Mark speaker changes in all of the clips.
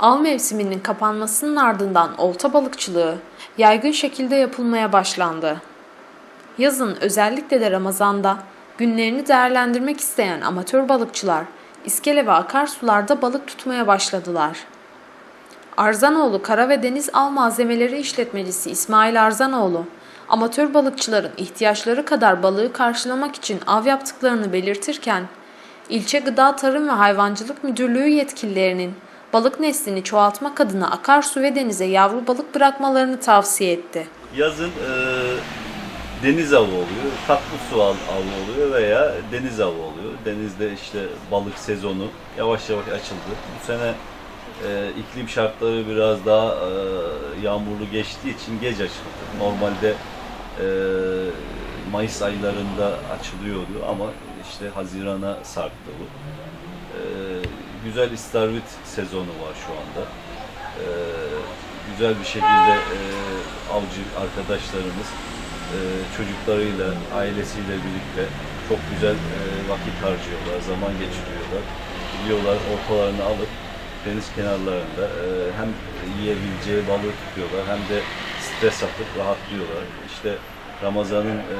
Speaker 1: Av mevsiminin kapanmasının ardından olta balıkçılığı yaygın şekilde yapılmaya başlandı. Yazın özellikle de Ramazan'da günlerini değerlendirmek isteyen amatör balıkçılar iskele ve akarsularda balık tutmaya başladılar. Arzanoğlu Kara ve Deniz Av Malzemeleri İşletmecisi İsmail Arzanoğlu, amatör balıkçıların ihtiyaçları kadar balığı karşılamak için av yaptıklarını belirtirken, ilçe Gıda Tarım ve Hayvancılık Müdürlüğü yetkililerinin balık neslini çoğaltmak adına akarsu ve denize yavru balık bırakmalarını tavsiye etti.
Speaker 2: Yazın e, deniz avı oluyor, tatlı su av, avı oluyor veya deniz avı oluyor. Denizde işte balık sezonu yavaş yavaş açıldı. Bu sene e, iklim şartları biraz daha e, yağmurlu geçtiği için geç açıldı. Normalde e, Mayıs aylarında açılıyordu ama işte Haziran'a sarktı bu. Güzel istavrit sezonu var şu anda. E, güzel bir şekilde e, avcı arkadaşlarımız e, çocuklarıyla, ailesiyle birlikte çok güzel e, vakit harcıyorlar, zaman geçiriyorlar. Gidiyorlar ortalarını alıp deniz kenarlarında e, hem yiyebileceği balığı tutuyorlar hem de stres atıp rahatlıyorlar. İşte Ramazan'ın e,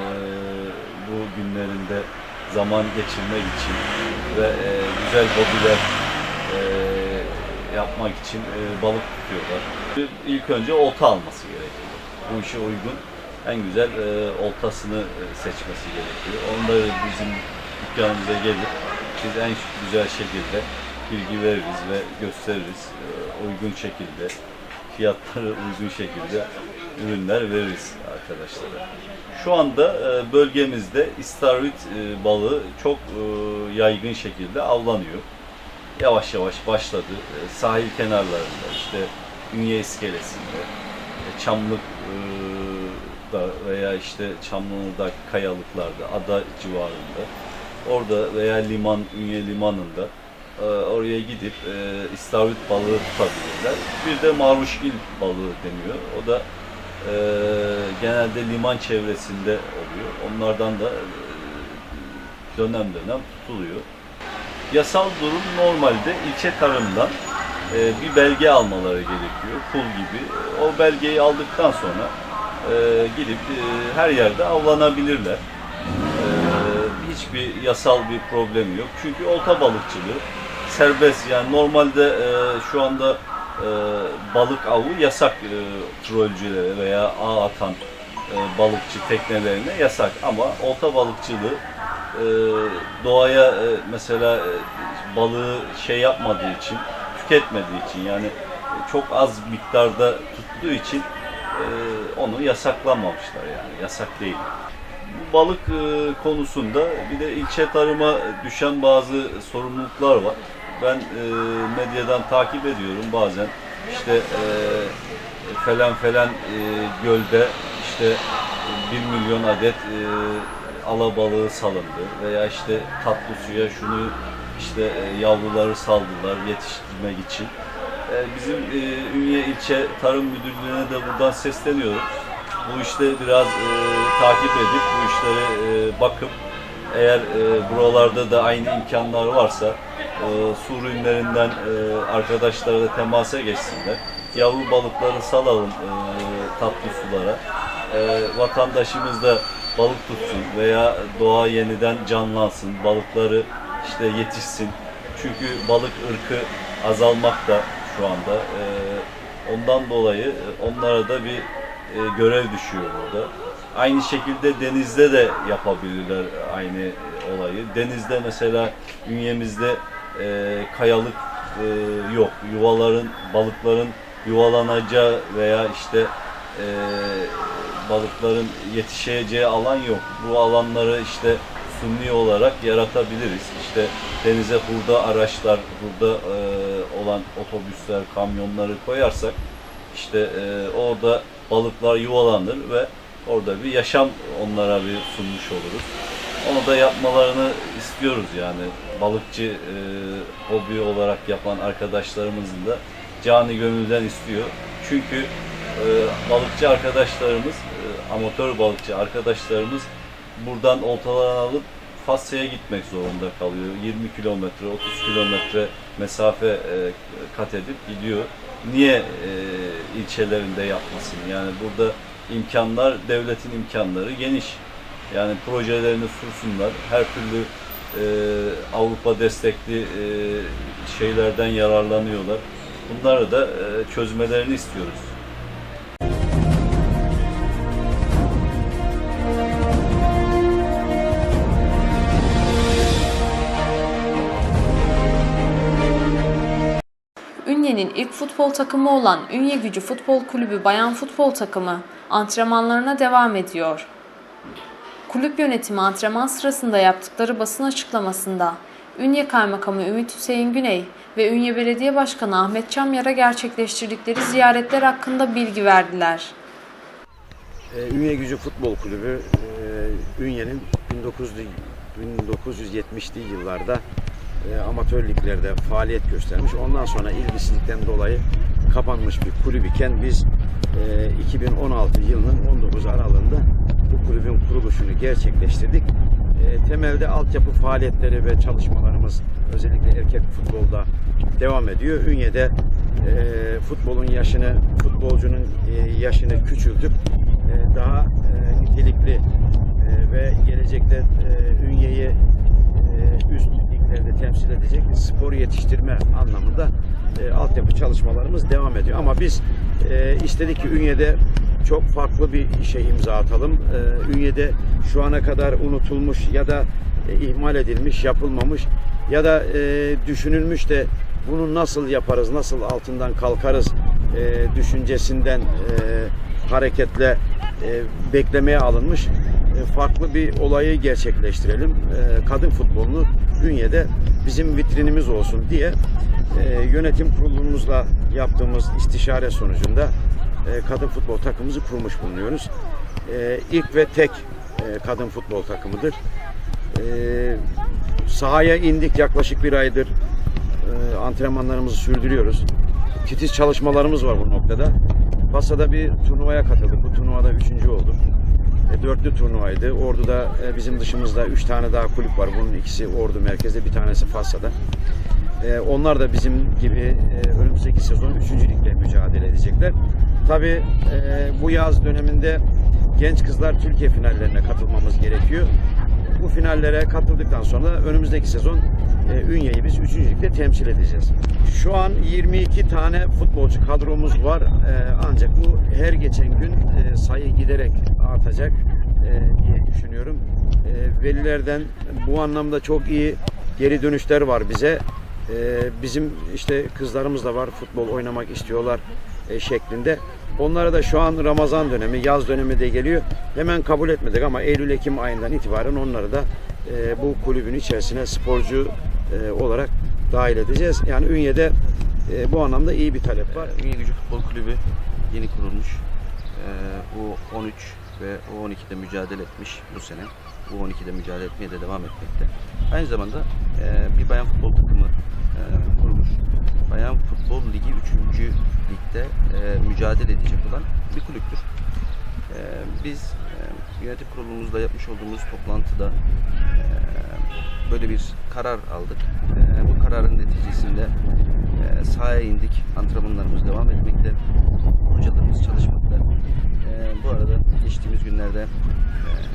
Speaker 2: bu günlerinde zaman geçirmek için ve e, güzel hobiler yapmak için e, balık tutuyorlar. İlk önce olta alması gerekiyor. Bu işe uygun en güzel e, oltasını e, seçmesi gerekiyor. Onları bizim dükkanımıza gelip biz en güzel şekilde bilgi veririz ve gösteririz. Uygun şekilde, fiyatları uygun şekilde ürünler veririz arkadaşlara. Şu anda bölgemizde istavrit balığı çok yaygın şekilde avlanıyor yavaş yavaş başladı. E, Sahil kenarlarında işte Ünye iskelesinde, e, Çamlık e, da veya işte Çamlı'daki kayalıklarda, ada civarında orada veya liman, Ünye limanında e, oraya gidip e, istavrit balığı tutabilirler. Bir de maruşgil balığı deniyor. O da e, genelde liman çevresinde oluyor. Onlardan da e, dönem dönem tutuluyor. Yasal durum normalde ilçe tarımdan e, bir belge almaları gerekiyor. Pul gibi. O belgeyi aldıktan sonra e, gidip e, her yerde avlanabilirler. E, hiçbir yasal bir problem yok. Çünkü olta balıkçılığı serbest. Yani normalde e, şu anda e, balık avı yasak e, trolcülere veya ağ atan e, balıkçı teknelerine yasak. Ama olta balıkçılığı e, doğaya e, mesela e, balığı şey yapmadığı için, tüketmediği için yani çok az miktarda tuttuğu için e, onu yasaklamamışlar yani yasak değil. Bu balık e, konusunda bir de ilçe tarıma düşen bazı sorumluluklar var. Ben e, medyadan takip ediyorum bazen işte e, falan falan e, gölde işte 1 milyon adet e, alabalığı salındı veya işte tatlı suya şunu işte e, yavruları saldılar yetiştirmek için. E, bizim e, Ünye İlçe Tarım Müdürlüğü'ne de buradan sesleniyorum. Bu işte biraz takip edip bu işlere bakıp eğer buralarda da aynı imkanlar varsa su ürünlerinden arkadaşlara da temasa geçsinler. Yavru balıkları salalım tatlı sulara. Vatandaşımız da balık tutsun veya doğa yeniden canlansın, balıkları işte yetişsin. Çünkü balık ırkı azalmakta şu anda. E, ondan dolayı e, onlara da bir e, görev düşüyor burada. Aynı şekilde denizde de yapabilirler aynı olayı. Denizde mesela ünyemizde e, kayalık yok. Yuvaların, balıkların yuvalanacağı veya işte balıkların yetişeceği alan yok. Bu alanları işte sunni olarak yaratabiliriz. İşte denize hurda araçlar, hurda e, olan otobüsler, kamyonları koyarsak işte e, orada balıklar yuvalanır ve orada bir yaşam onlara bir sunmuş oluruz. Onu da yapmalarını istiyoruz yani balıkçı e, hobi olarak yapan arkadaşlarımızın da cani gönülden istiyor. Çünkü e, balıkçı arkadaşlarımız, amatör balıkçı arkadaşlarımız buradan oltalarını alıp Fasya'ya gitmek zorunda kalıyor. 20 kilometre, 30 kilometre mesafe e, kat edip gidiyor. Niye e, ilçelerinde yapmasın? Yani burada imkanlar, devletin imkanları geniş. Yani projelerini sunsunlar. Her türlü e, Avrupa destekli e, şeylerden yararlanıyorlar. Bunları da e, çözmelerini istiyoruz.
Speaker 1: Ünye'nin ilk futbol takımı olan Ünye Gücü Futbol Kulübü Bayan Futbol Takımı antrenmanlarına devam ediyor. Kulüp yönetimi antrenman sırasında yaptıkları basın açıklamasında Ünye Kaymakamı Ümit Hüseyin Güney ve Ünye Belediye Başkanı Ahmet Çamyar'a gerçekleştirdikleri ziyaretler hakkında bilgi verdiler.
Speaker 3: E, Ünye Gücü Futbol Kulübü e, Ünye'nin 1900 1970'li yıllarda e, amatör liglerde faaliyet göstermiş. Ondan sonra ilgisizlikten dolayı kapanmış bir kulüp iken biz e, 2016 yılının 19 aralığında bu kulübün kuruluşunu gerçekleştirdik. E, temelde altyapı faaliyetleri ve çalışmalarımız özellikle erkek futbolda devam ediyor. Ünye'de e, futbolun yaşını, futbolcunun e, yaşını küçültüp e, daha e, nitelikli e, ve gelecekte e, Ünye'yi e, üst liglerde temsil edecek spor yetiştirme anlamında e, altyapı çalışmalarımız devam ediyor. Ama biz e, istedik ki Ünye'de çok farklı bir işe imza atalım. E, Ünye'de şu ana kadar unutulmuş ya da e, ihmal edilmiş, yapılmamış ya da e, düşünülmüş de bunu nasıl yaparız, nasıl altından kalkarız e, düşüncesinden e, hareketle e, beklemeye alınmış farklı bir olayı gerçekleştirelim. E, kadın futbolunu Ünye'de bizim vitrinimiz olsun diye e, yönetim kurulumuzla yaptığımız istişare sonucunda e, kadın futbol takımımızı kurmuş bulunuyoruz. E, ilk ve tek kadın futbol takımıdır. Sahaya indik yaklaşık bir aydır antrenmanlarımızı sürdürüyoruz. Titiz çalışmalarımız var bu noktada. Pasada bir turnuvaya katıldık. Bu turnuvada üçüncü olduk. E, dörtlü turnuvaydı. Ordu'da e, bizim dışımızda üç tane daha kulüp var. Bunun ikisi Ordu merkezde, bir tanesi Fassa'da. E, onlar da bizim gibi önümüzdeki sezon üçüncü ligde mücadele edecekler. Tabii bu yaz döneminde genç kızlar Türkiye finallerine katılmamız gerekiyor. Bu finallere katıldıktan sonra önümüzdeki sezon e, Ünye'yi biz 3. ligde temsil edeceğiz. Şu an 22 tane futbolcu kadromuz var. E, ancak bu her geçen gün e, sayı giderek artacak e, diye düşünüyorum. E, velilerden bu anlamda çok iyi geri dönüşler var bize. E, bizim işte kızlarımız da var futbol oynamak istiyorlar e, şeklinde. Onlara da şu an Ramazan dönemi, yaz dönemi de geliyor. Hemen kabul etmedik ama Eylül-Ekim ayından itibaren onları da e, bu kulübün içerisine sporcu e, olarak dahil edeceğiz. Yani Ünye'de e, bu anlamda iyi bir talep var.
Speaker 4: Ünye Gücü Futbol Kulübü yeni kurulmuş. Ee, U13 ve U12'de mücadele etmiş bu sene. U12'de mücadele etmeye de devam etmekte. Aynı zamanda e, bir bayan futbol takımı e, kurmuş. Bayan Futbol Ligi 3. ligde e, mücadele edecek olan bir kulüptür. E, biz e, yönetim kurulumuzla yapmış olduğumuz toplantıda e, böyle bir karar aldık. E, bu kararın neticesinde e, sahaya indik. Antrenmanlarımız devam etmekte. Hocalarımız çalışmakta. E, bu arada geçtiğimiz günlerde e,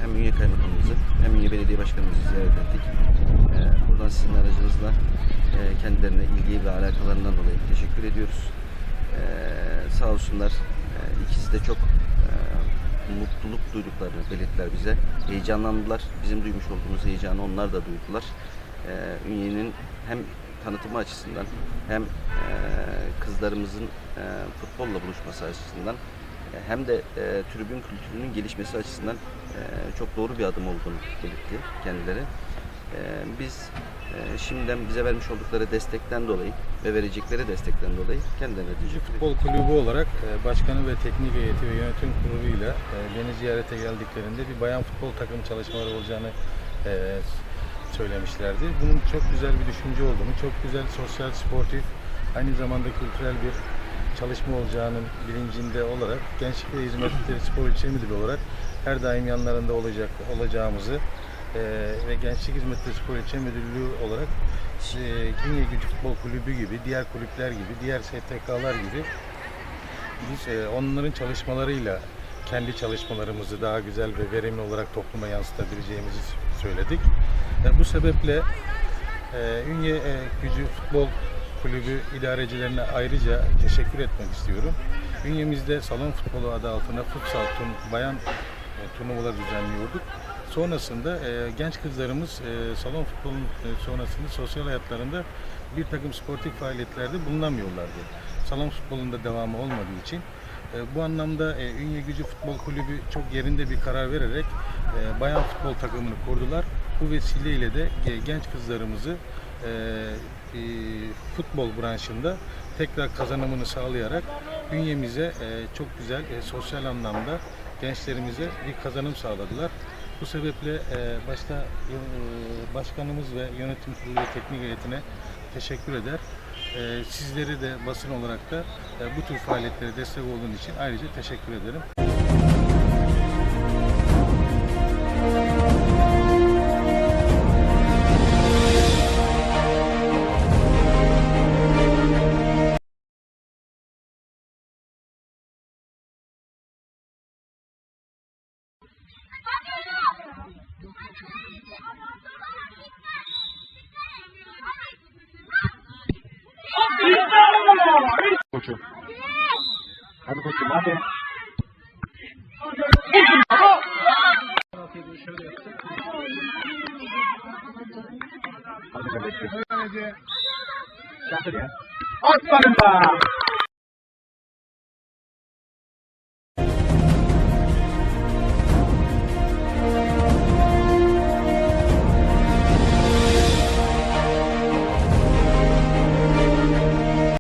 Speaker 4: hem Ünye Kaymakamımızı hem Ünye Belediye Başkanımızı ziyaret ettik. E, buradan sizin aracınızla e, kendilerine ilgi ve alakalarından dolayı teşekkür ediyoruz. E, sağ olsunlar. E, ikisi de çok e, mutluluk duyduklarını belirttiler bize. Heyecanlandılar. Bizim duymuş olduğumuz heyecanı onlar da duydular. E, Ünye'nin hem tanıtımı açısından hem e, kızlarımızın e, futbolla buluşması açısından e, hem de e, tribün kültürünün gelişmesi açısından e, çok doğru bir adım olduğunu belirtti kendileri. E, biz e, şimdiden bize vermiş oldukları destekten dolayı ve verecekleri destekten dolayı kendilerine teşekkür
Speaker 5: Futbol Kulübü olarak e, başkanı ve teknik heyeti ve yönetim kuruluyla e, beni ziyarete geldiklerinde bir bayan futbol takım çalışmaları olacağını e, söylemişlerdi. Bunun çok güzel bir düşünce olduğunu, çok güzel sosyal, sportif, aynı zamanda kültürel bir çalışma olacağının bilincinde olarak Gençlik ve Hizmetleri Spor İlçe Müdürü olarak her daim yanlarında olacak olacağımızı e, ve Gençlik Hizmetleri Spor İlçe Müdürlüğü olarak e, Gücü Futbol Kulübü gibi, diğer kulüpler gibi, diğer STK'lar gibi biz e, onların çalışmalarıyla kendi çalışmalarımızı daha güzel ve verimli olarak topluma yansıtabileceğimizi söyledik. E, bu sebeple e, Ünye e, Gücü Futbol Kulübü idarecilerine ayrıca teşekkür etmek istiyorum. Ünyemizde salon futbolu adı altında futsal tun, bayan e, turnuvalar düzenliyorduk. Sonrasında e, genç kızlarımız e, salon futbolunun e, sonrasında sosyal hayatlarında bir takım sportif faaliyetlerde bulunamıyorlardı. Salon futbolunda devamı olmadığı için bu anlamda e, Ünye Gücü Futbol Kulübü çok yerinde bir karar vererek e, bayan futbol takımını kurdular. Bu vesileyle de e, genç kızlarımızı e, e, futbol branşında tekrar kazanımını sağlayarak bünyemize e, çok güzel e, sosyal anlamda gençlerimize bir kazanım sağladılar. Bu sebeple e, başta e, başkanımız ve yönetim kurulu teknik heyetine teşekkür eder. E, sizleri de basın olarak da e, bu tür faaliyetlere destek olduğun için ayrıca teşekkür ederim.
Speaker 6: Koçum. Hadi koçum hadi. Hadi kardeşim. Aferin be.